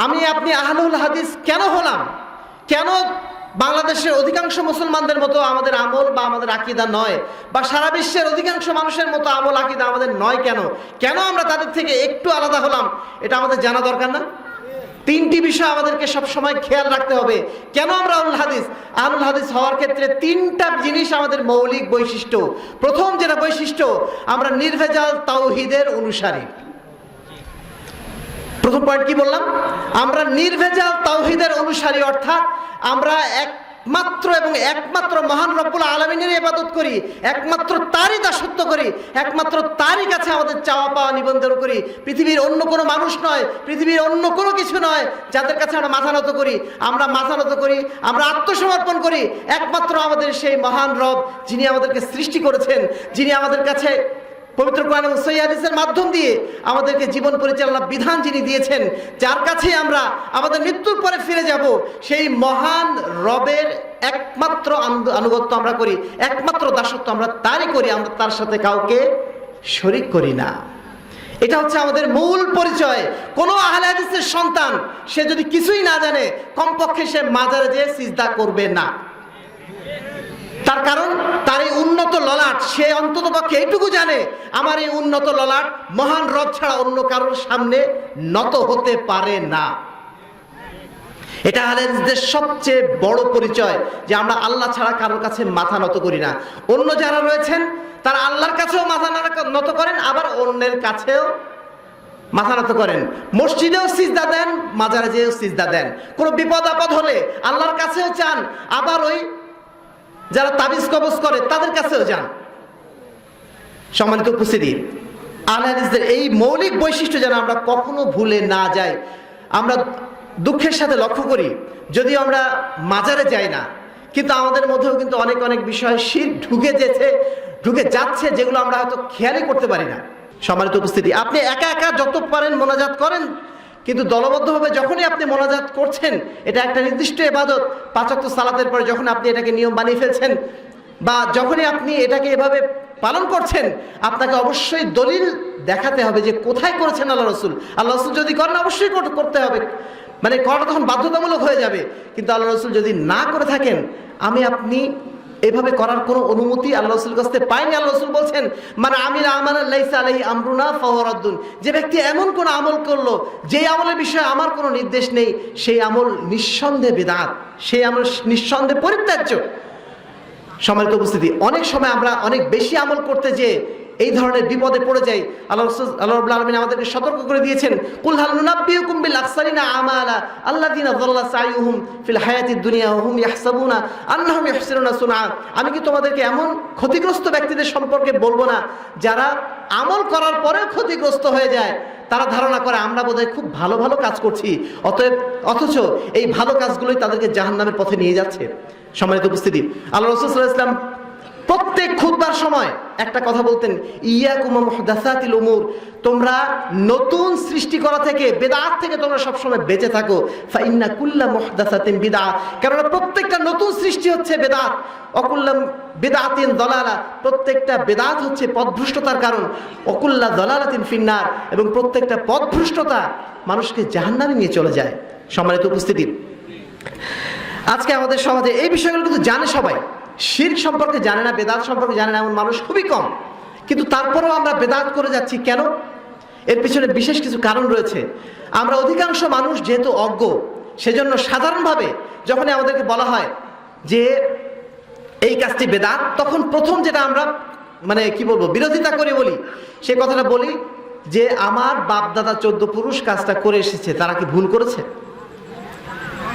আমি, আপনি আহলুল হাদিস কেন হলাম? কেন বাংলাদেশের অধিকাংশ মুসলমানদের মতো আমাদের আমল বা আমাদের আকিদা নয়? বা সারা বিশ্বের অধিকাংশ মানুষের মতো আমল আকিদা আমাদের নয় কেন? কেন আমরা তাদের থেকে একটু আলাদা হলাম? এটা আমাদের জানা দরকার না? তিনটি বিষয় আমাদেরকে সব সময় খেয়াল রাখতে হবে। কেন আমরা আউল হাদিস? আউল হাদিস হওয়ার ক্ষেত্রে তিনটা জিনিস আমাদের মৌলিক বৈশিষ্ট্য। প্রথম যেটা বৈশিষ্ট্য, আমরা নির্ভেজাল তাওহিদের অনুসারী। প্রথম পয়েন্ট কি বললাম? আমরা নির্ভেজাল তাওহিদের অনুসারী, অর্থাৎ আমরা একমাত্র এবং একমাত্র মহান রব্বুল আলমিনের ইবাদত করি, একমাত্র তারই দাসত্ব করি, একমাত্র তারই কাছে আমাদের চাওয়া পাওয়া নিবন্ধন করি। পৃথিবীর অন্য কোনো মানুষ নয়, পৃথিবীর অন্য কোনো কিছু নয় যাদের কাছে আমরা মাথা নত করি। আমরা মাথা নত করি, আমরা আত্মসমর্পণ করি। একমাত্র আমাদের সেই মহান রব যিনি আমাদেরকে সৃষ্টি করেছেন, যিনি আমাদের কাছে পবিত্র কোরআন এবং সৈয়াদিসের মাধ্যম দিয়ে আমাদেরকে জীবন পরিচালনা বিধান যিনি দিয়েছেন, যার কাছে আমরা আমাদের মৃত্যুর পরে ফিরে যাব, সেই মহান রবের একমাত্র আনুগত্য আমরা করি, একমাত্র দাসত্ব আমরা তারই করি, আমরা তার সাথে কাউকে শরিক করি না। এটা হচ্ছে আমাদের মূল পরিচয়। কোনো আহলে সন্তান, সে যদি কিছুই না জানে, কমপক্ষে সে মাজারে যেয়ে সিজদা করবে না। তার কারণ, তার এই উন্নত ললাট, সে অন্তত পক্ষে এইটুকু জানে, আমার এই উন্নত ললাট মহান রব ছাড়া অন্য কারোর সামনে নত হতে পারে না। এটা হালেদের সবচেয়ে বড় পরিচয় যে আমরা আল্লাহ ছাড়া কারোর কাছে মাথা নত করি না। অন্য যারা রয়েছেন, তারা আল্লাহর কাছেও মাথা নত করেন, আবার অন্যের কাছেও মাথা নত করেন। মসজিদেও সিজদা দেন মাজারে যেও সিজদা দেন। কোনো বিপদ আপদ হলে আল্লাহর কাছেও চান, আবার ওই যারা তাবিজ কবজ করে, তাদের কাছেও যান। সম্মানিত উপস্থিতি আলহাদিসদের এই মৌলিক বৈশিষ্ট্য যেন আমরা কখনো ভুলে না যাই। আমরা দুঃখের সাথে লক্ষ্য করি, যদিও আমরা মাজারে যাই না, কিন্তু আমাদের মধ্যেও কিন্তু অনেক অনেক বিষয় শীত ঢুকে যেছে, ঢুকে যাচ্ছে, যেগুলো আমরা হয়তো খেয়ালই করতে পারি না। সম্মানিত উপস্থিতি, আপনি একা একা যত পারেন মোনাজাত করেন কিন্তু দলবদ্ধভাবে যখনই আপনি মোনাজাত করছেন, এটা একটা নির্দিষ্ট এবাদত পাঁচক্ত সালাতের পরে যখন আপনি এটাকে নিয়ম বানিয়ে ফেলছেন বা যখনই আপনি এটাকে এভাবে পালন করছেন, আপনাকে অবশ্যই দলিল দেখাতে হবে যে কোথায় করেছেন আল্লাহ রসুল। আল্লাহ রসুল যদি করেন, অবশ্যই করতে হবে। মানে করাটা তখন বাধ্যতামূলক হয়ে যাবে। কিন্তু আল্লাহ রসুল যদি না করে থাকেন, আমি আপনি এভাবে করার কোনো অনুমতি আল্লাহ রসুল কাছ পাইনি আল্লাহ রসুল বলছেন মানে আমির আমার লাইসা আলহি আমরুনা ফহরাদ্দুন যে ব্যক্তি এমন কোন আমল করল, যেই আমলের বিষয়ে আমার কোনো নির্দেশ নেই, সেই আমল নিঃসন্দেহে বেদাত, সেই আমল নিঃসন্দেহে পরিত্যাজ্য। সময়ের উপস্থিতি অনেক সময় আমরা অনেক বেশি আমল করতে যে এই ধরনের বিপদে পড়ে যাই। আল্লাহ আল্লাহ রাব্বুল আলামিন আমাদেরকে সতর্ক করে দিয়েছেন। কুল হাল নুনাব্বিউকুম বিল আকসারিনা আমালা আল্লাযিনা যাল্লা সাইয়ুহুম ফিল হায়াতিদ দুনিয়া হুম ইয়াহসাবুনা আন্নাহুম ইহসিনুনা সুনআ। আমি কি তোমাদেরকে এমন ক্ষতিগ্রস্ত ব্যক্তিদের সম্পর্কে বলব না, যারা আমল করার পরেও ক্ষতিগ্রস্ত হয়ে যায়। তারা ধারণা করে, আমরা বোধহয় খুব ভালো ভালো কাজ করছি, অতএব, অথচ এই ভালো কাজগুলোই তাদেরকে জাহান্নামের পথে নিয়ে যাচ্ছে। সম্মানিত উপস্থিতি, আল্লাহ রসুল ইসলাম প্রত্যেক খুতবার সময় একটা কথা বলতেন, ইয়াকুম মুহদাসাতিল উমুর। তোমরা নতুন সৃষ্টি করা থেকে, বেদাত থেকে তোমরা সবসময় বেঁচে থাকো। ফাইন্না কুল্লা মুহদাসাতিন বিদা কেননা প্রত্যেকটা নতুন সৃষ্টি হচ্ছে বেদাত। অকুল্লাম বেদাতিন দলালা। প্রত্যেকটা বেদাত হচ্ছে পথভ্রষ্টতার কারণ। অকুল্লা দলালাতিন ফিন্নার। এবং প্রত্যেকটা পথভ্রষ্টতা মানুষকে জাহান্নামে নিয়ে চলে যায়। সম্মানিত উপস্থিতি। আজকে আমাদের সমাজে এই বিষয়গুলো কিন্তু জানে সবাই। শির সম্পর্কে জানে না, বেদাত সম্পর্কে জানে না, এমন মানুষ খুবই কম। কিন্তু তারপরেও আমরা বেদাত করে যাচ্ছি কেন? এর পিছনে বিশেষ কিছু কারণ রয়েছে। আমরা অধিকাংশ মানুষ যেহেতু অজ্ঞ, সেজন্য সাধারণভাবে যখনই আমাদেরকে বলা হয় যে এই কাজটি বেদাত, তখন প্রথম যেটা আমরা মানে কি বলব, বিরোধিতা করে বলি, সে কথাটা বলি যে আমার বাপ দাদা চোদ্দ পুরুষ কাজটা করে এসেছে, তারা কি ভুল করেছে?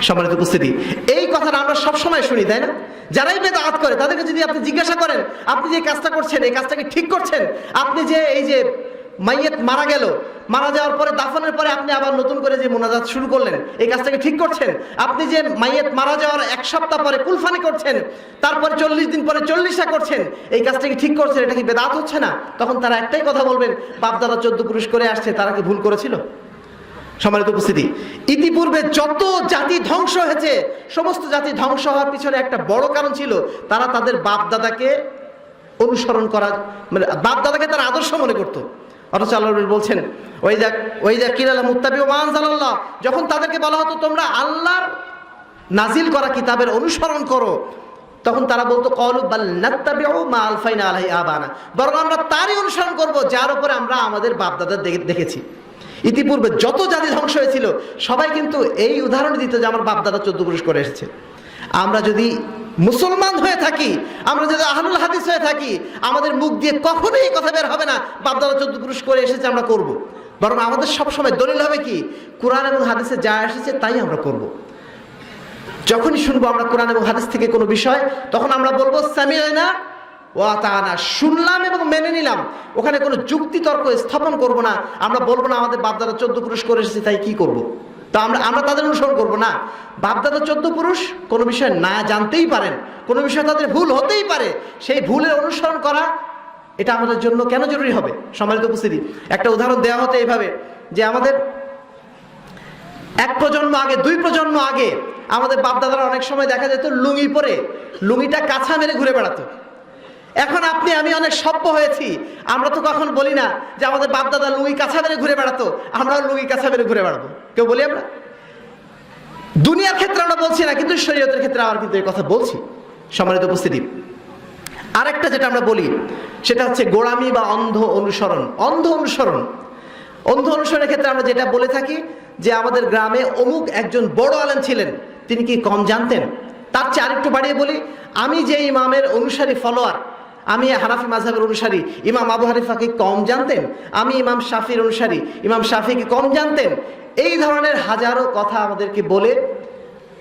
সম্মানিত উপস্থিতি। এই কথাটা আমরা সবসময় শুনি, তাই না? যারাই বেদাত করে, তাদেরকে যদি আপনি জিজ্ঞাসা করেন, আপনি যে কাজটা করছেন, এই কাজটাকে ঠিক করছেন, আপনি যে এই যে মাইয়েত মারা গেল, মারা যাওয়ার পরে, দাফনের পরে আপনি আবার নতুন করে যে মোনাজাত শুরু করলেন, এই কাজটাকে ঠিক করছেন। আপনি যে মাইয়েত মারা যাওয়ার এক সপ্তাহ পরে কুলফানি করছেন, তারপর চল্লিশ দিন পরে চল্লিশা করছেন, এই কাজটাকে ঠিক করছেন, এটা কি বেদাত হচ্ছে না? তখন তারা একটাই কথা বলবেন, বাপদাদা চোদ্দ পুরুষ করে আসছে, তারা কি ভুল করেছিল? সম্মানিত উপস্থিতি, ইতিপূর্বে যত জাতি ধ্বংস হয়েছে, সমস্ত জাতি ধ্বংস হওয়ার পিছনে একটা বড় কারণ ছিল, তারা তাদের বাপ দাদাকে অনুসরণ করা মানে বাপ দাদাকে তারা আদর্শ মনে করতো। অথচ আল্লাহ বলছেন ওই যা ওই যা কিরাল মুত্তাবি ও মানজাল্লাহ যখন তাদেরকে বলা হতো, তোমরা আল্লাহর নাজিল করা কিতাবের অনুসরণ করো তখন তারা বলতো, কলু আবানা বরং আমরা তারই অনুসরণ করব, যার উপরে আমরা আমাদের বাপদাদা দেখেছি। ইতিপূর্বে যত জাতি ধ্বংস হয়েছিল, সবাই কিন্তু এই উদাহরণ দিত যে আমার বাপদাদা চোদ্দ পুরুষ করে এসেছে আমরা যদি মুসলমান হয়ে থাকি, আমরা যদি আহলুল হাদিস হয়ে থাকি, আমাদের মুখ দিয়ে কখনোই এই কথা বের হবে না, বাপদাদা চোদ্দ পুরুষ করে এসেছে, আমরা করব। বরং আমাদের সবসময় দলিল হবে কি, কোরআন এবং হাদিসে যা এসেছে তাই আমরা করব। যখনই শুনব আমরা কোরআন এবং হাদিস থেকে কোনো বিষয়, তখন আমরা বলব সামিয়ানা ও তানা শুনলাম এবং মেনে নিলাম। ওখানে কোনো যুক্তি তর্ক স্থাপন করব না। আমরা বলব না, আমাদের বাপদাদা চোদ্দ পুরুষ করে এসেছে, তাই কি করব। তা আমরা আমরা তাদের অনুসরণ করব না। বাপদাদা চোদ্দ পুরুষ কোনো বিষয় না জানতেই পারেন, কোনো বিষয় তাদের ভুল হতেই পারে। সেই ভুলের অনুসরণ করা, এটা আমাদের জন্য কেন জরুরি হবে? সম্মানিত উপস্থিতি, একটা উদাহরণ দেওয়া হতে এইভাবে, যে আমাদের এক প্রজন্ম আগে, দুই প্রজন্ম আগে আমাদের বাপদাদারা অনেক সময় দেখা যেত লুঙ্গি পরে, লুঙ্গিটা কাছা মেরে ঘুরে বেড়াতো। এখন আপনি, আমি অনেক সভ্য হয়েছি। আমরা তো কখন বলি না যে আমাদের বাপদাদা লুঙ্গি কাছা মেরে ঘুরে বেড়াতো। আমরাও লুঙ্গি কাছা মেরে ঘুরে বেড়াবো। কেউ বলি আমরা? দুনিয়ার ক্ষেত্রে আমরা বলছি না, কিন্তু শরীয়তের ক্ষেত্রে আমার কিন্তু এই কথা বলছি। সম্মানিত উপস্থিতি। আরেকটা যেটা আমরা বলি, সেটা হচ্ছে গোড়ামি বা অন্ধ অনুসরণ। অন্ধ অনুসরণ। অন্ধ অনুসরণের ক্ষেত্রে আমরা যেটা বলে থাকি, যে আমাদের গ্রামে অমুক একজন বড় আলেম ছিলেন, তিনি কি কম জানতেন? তার চেয়ে আরেকটু বাড়িয়ে বলি, আমি যে ইমামের অনুসারী ফলোয়ার আমি হানাফি মাঝহের অনুসারী। ইমাম আবু হানিফাকে কম জানতেন, আমি ইমাম শাফির অনুসারী। ইমাম শাফিকে কম জানতেন। এই ধরনের হাজারো কথা আমাদেরকে বলে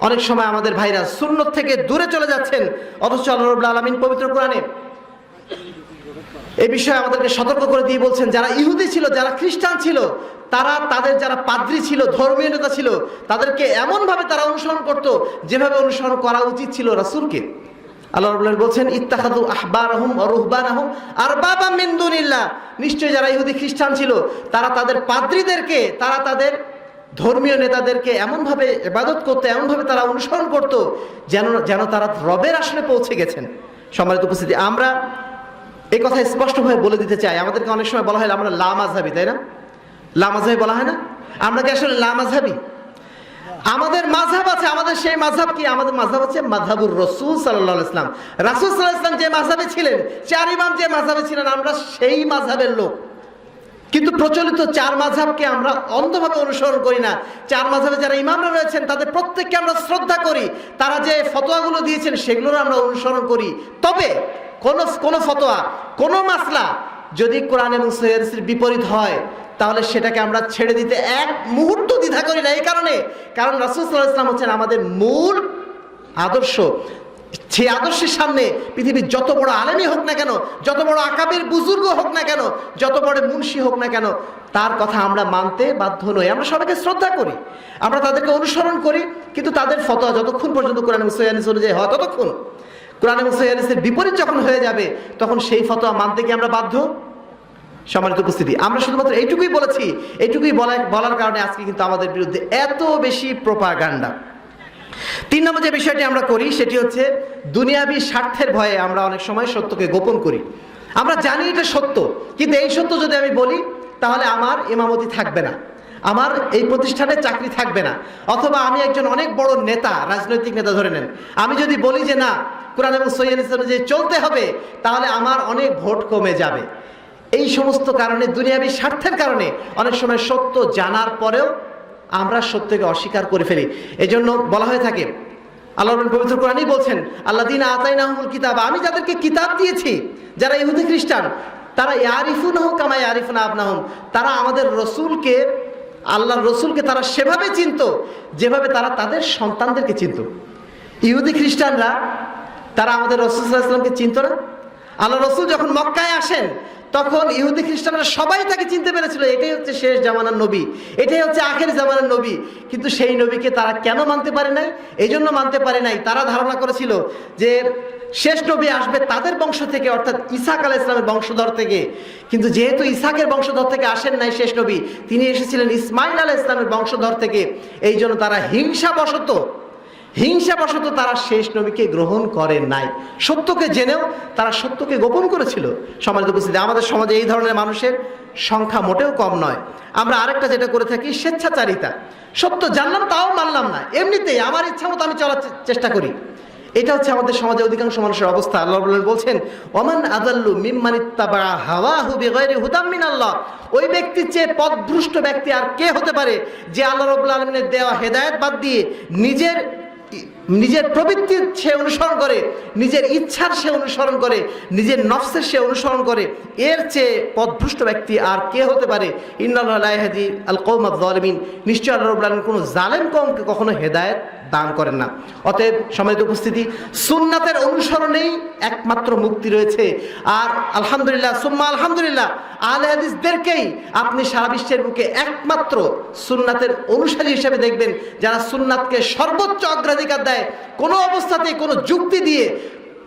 অনেক সময় আমাদের ভাইরা সুন্নত থেকে দূরে চলে যাচ্ছেন। অথচ আল্লাহ আলমিন পবিত্র কোরআনে এই বিষয়ে আমাদেরকে সতর্ক করে দিয়ে বলছেন, যারা ইহুদি ছিল, যারা খ্রিস্টান ছিল, তারা তাদের যারা পাদ্রী ছিল, ধর্মীয় নেতা ছিল, তাদেরকে এমনভাবে তারা অনুসরণ করত, যেভাবে অনুসরণ করা উচিত ছিল রাসুলকে। আল্লাহ রবুল্লাহ বলছেন ইত্তাহাদু আহবার আহম অরুহবান আহম আর বাবা মিন্দুনিল্লাহ নিশ্চয়ই যারা ইহুদি খ্রিস্টান ছিল, তারা তাদের পাদ্রীদেরকে, তারা তাদের ধর্মীয় নেতাদেরকে এমনভাবে ইবাদত করতো, এমনভাবে তারা অনুসরণ করত, যেন যেন তারা রবের আসলে পৌঁছে গেছেন। সম্মানিত উপস্থিতি, আমরা এই কথা স্পষ্টভাবে বলে দিতে চাই। আমাদেরকে অনেক সময় বলা হয়, আমরা লামাজহাবি তাই না? লামাজহাবি বলা হয় না? আমরা কি আসলে লামাজহাবি আমাদের মাঝাব আছে, আমাদের সেই মাঝহাব কি? আমাদের মাঝহাব আছে মাঝহাবুর রসুল সাল্লাহ ইসলাম রাসুল সাল্লাহ ইসলাম যে মাঝাবে ছিলেন, চার ইমাম যে মাঝাবে ছিলেন, আমরা সেই মাঝাবের লোক। কিন্তু প্রচলিত চার মাঝাবকে আমরা অন্ধভাবে অনুসরণ করি না। চার মাঝাবে যারা ইমামরা রয়েছেন, তাদের প্রত্যেককে আমরা শ্রদ্ধা করি। তারা যে ফতোয়াগুলো দিয়েছেন, সেগুলোর আমরা অনুসরণ করি। তবে কোন কোন ফতোয়া, কোন মাসলা যদি কোরআন এবং সৈয়দের বিপরীত হয় তাহলে সেটাকে আমরা ছেড়ে দিতে এক মুহূর্ত দ্বিধা করি না, এই কারণে। কারণ রাসুলসাল্লাহ ইসলাম হচ্ছেন আমাদের মূল আদর্শ। সেই আদর্শের সামনে পৃথিবীর যত বড় আলেমই হোক না কেন, যত বড় আকাবের বুজুর্গ হোক না কেন, যত বড় মুন্সি হোক না কেন, তার কথা আমরা মানতে বাধ্য নই। আমরা সবাইকে শ্রদ্ধা করি। আমরা তাদেরকে অনুসরণ করি, কিন্তু তাদের ফতোয়া যতক্ষণ পর্যন্ত কোরআন সৈয়ানিস অনুযায়ী হয় ততক্ষণ। কোরআন এবং সৈয়ানিসের বিপরীত যখন হয়ে যাবে, তখন সেই ফতোয়া মানতে কি আমরা বাধ্য? সম্মানিত উপস্থিতি, আমরা শুধুমাত্র এইটুকুই বলেছি, এইটুকুই বলার কারণে আজকে কিন্তু আমাদের বিরুদ্ধে এত বেশি প্রোপাগান্ডা তিন নম্বর যে বিষয়টি আমরা করি, সেটি হচ্ছে দুনিয়াবি স্বার্থের ভয়ে আমরা অনেক সময় সত্যকে গোপন করি। আমরা জানি এটা সত্য, কিন্তু এই সত্য যদি আমি বলি, তাহলে আমার ইমামতি থাকবে না। আমার এই প্রতিষ্ঠানে চাকরি থাকবে না। অথবা আমি একজন অনেক বড় নেতা, রাজনৈতিক নেতা ধরে নেন। আমি যদি বলি যে না, কোরআন এবং সৈয়ান যে চলতে হবে, তাহলে আমার অনেক ভোট কমে যাবে। এই সমস্ত কারণে, দুনিয়াবি স্বার্থের কারণে অনেক সময় সত্য জানার পরেও আমরা সত্যকে অস্বীকার করে ফেলি। এই জন্য বলা হয়ে থাকে আল্লাহ পবিত্র কোরআনই বলছেন আল্লাহ দিন আতাই নাহমুল কিতাব আমি যাদেরকে কিতাব দিয়েছি, যারা ইহুদি খ্রিস্টান, তারা ইয়ারিফুন হোক আমায় ইয়ারিফুন আবনাহম। তারা আমাদের রসুলকে, আল্লাহর রসুলকে তারা সেভাবে চিনত, যেভাবে তারা তাদের সন্তানদেরকে চিনত। ইহুদি খ্রিস্টানরা, তারা আমাদের রসুল ইসলামকে চিনত না। আল্লাহ রসুল যখন মক্কায় আসেন তখন ইহুদি খ্রিস্টানরা সবাই তাকে চিনতে পেরেছিল, এটাই হচ্ছে শেষ জামানার নবী, এটাই হচ্ছে আখের জামানার নবী। কিন্তু সেই নবীকে তারা কেন মানতে পারে নাই? এই জন্য মানতে পারে নাই। তারা ধারণা করেছিল যে শেষ নবী আসবে তাদের বংশ থেকে, অর্থাৎ ইসাক আলাহ ইসলামের বংশধর থেকে। কিন্তু যেহেতু ইসাকের বংশধর থেকে আসেন নাই শেষ নবী, তিনি এসেছিলেন ইসমাইল আলাহ ইসলামের বংশধর থেকে। এই জন্য তারা হিংসা বশত হিংসাবশত তারা শেষ নবীকে গ্রহণ করে নাই। সত্যকে জেনেও তারা সত্যকে গোপন করেছিল। সমাজে উপস্থিতি, আমাদের সমাজে এই ধরনের মানুষের সংখ্যা মোটেও কম নয়। আমরা আরেকটা যেটা করে থাকি, স্বেচ্ছাচারিতা। সত্য জানলাম, তাও মানলাম না। এমনিতেই আমার ইচ্ছা মতো আমি চলার চেষ্টা করি। এটা হচ্ছে আমাদের সমাজে অধিকাংশ মানুষের অবস্থা। আল্লাহ বলছেন, ওমান আদাল্লু মিম্মানিত্তাবা হাওয়াহু বিগাইরি হুদাম মিনাল্লাহ। ওই ব্যক্তির চেয়ে পথভ্রষ্ট ব্যক্তি আর কে হতে পারে যে আল্লাহ রাব্বুল আলমিনের দেওয়া হেদায়েত বাদ দিয়ে নিজের কি নিজের প্রবৃত্তির সে অনুসরণ করে, নিজের ইচ্ছার সে অনুসরণ করে, নিজের নফসের সে অনুসরণ করে। এর চেয়ে পথভ্রষ্ট ব্যক্তি আর কে হতে পারে? ইন্নাল্লাহাদি আল জলমিন নিশ্চয় আল্লাহ কোনো জালেম কমকে কখনো হেদায়েত দান করেন না। অতএব সমাজের উপস্থিতি, সুন্নাতের অনুসরণেই একমাত্র মুক্তি রয়েছে। আর আলহামদুলিল্লাহ, সুম্মা আলহামদুলিল্লাহ, আহলে হাদিসদেরকেই আপনি সারা বিশ্বের বুকে একমাত্র সুন্নাতের অনুসারী হিসেবে দেখবেন, যারা সুন্নাতকে সর্বোচ্চ অগ্রাধিকার দেয়। কোনো অবস্থাতে কোনো যুক্তি দিয়ে,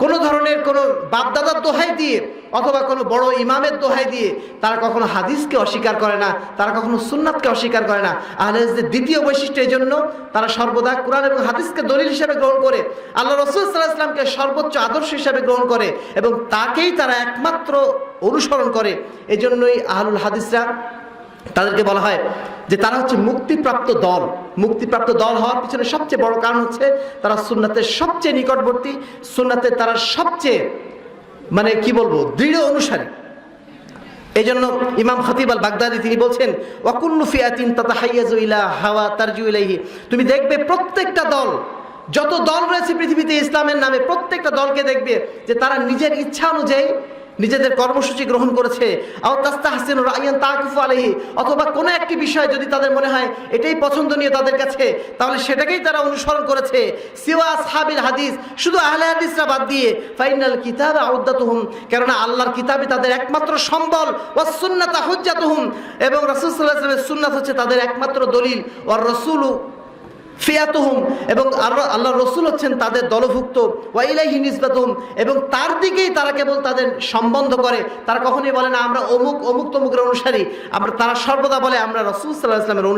কোনো ধরনের কোনো বাপদাদার দোহাই দিয়ে, অথবা কোনো বড় ইমামের দোহাই দিয়ে, তারা কখনো হাদিসকে অস্বীকার করে না, তারা কখনো সুন্নাতকে অস্বীকার করে না। আহলেজদের দ্বিতীয় বৈশিষ্ট্য এই জন্য তারা সর্বদা কোরআন এবং হাদিসকে দলিল হিসেবে গ্রহণ করে, আল্লাহ রসুল সাল্লাহ ইসলামকে সর্বোচ্চ আদর্শ হিসাবে গ্রহণ করে এবং তাকেই তারা একমাত্র অনুসরণ করে। এজন্যই আহলুল হাদিসরা তাদেরকে বলা হয় যে তারা হচ্ছে মুক্তিপ্রাপ্ত দল। মুক্তিপ্রাপ্ত দল হওয়ার পিছনে সবচেয়ে বড় কারণ হচ্ছে তারা সুন্নাতের সবচেয়ে নিকটবর্তী, সুন্নাতের তারা সবচেয়ে মানে কি বলব, দৃঢ় অনুসারী। এই জন্য ইমাম খতিব আল বাগদাদি তিনি বলছেন, ওয়াকুল্লু ফিয়াতিন তাতাহাইয়াজু ইলা হাওয়া তারজু ইলাইহি। তুমি দেখবে প্রত্যেকটা দল, যত দল রয়েছে পৃথিবীতে ইসলামের নামে, প্রত্যেকটা দলকে দেখবে যে তারা নিজের ইচ্ছা অনুযায়ী নিজেদের কর্মসূচি গ্রহণ করেছে। অথবা কোনো একটি বিষয় যদি তাদের মনে হয় এটাই পছন্দনীয় তাদের কাছে, তাহলে সেটাকেই তারা অনুসরণ করেছে। সিওয়া সাহাবিল হাদিস, শুধু আহলে হাদিসরা বাদ দিয়ে। ফাইনাল কিতাব আউদ্দাতুহুম, কেননা আল্লাহর কিতাবে তাদের একমাত্র সম্বল। ওয়াস সুন্নাতা হুজ্জাতুহুম, এবং রাসূল ওয়াসাল্লামের সুন্নাত হচ্ছে তাদের একমাত্র দলিল। ও রাসূলু ফিয়াতুহুম, এবং আল্লাহ রসুল হচ্ছেন তাদের দলভুক্ত। ওয়াইলাহি নিসবাতুহুম, এবং তার দিকেই তারা কেবল তাদের সম্বন্ধ করে। তারা কখনোই বলে না, আমরা অমুক অমুক তমুকের অনুসারী। আমরা, তারা সর্বদা বলে, আমরা রসুল সাল্লাহ ইসলামের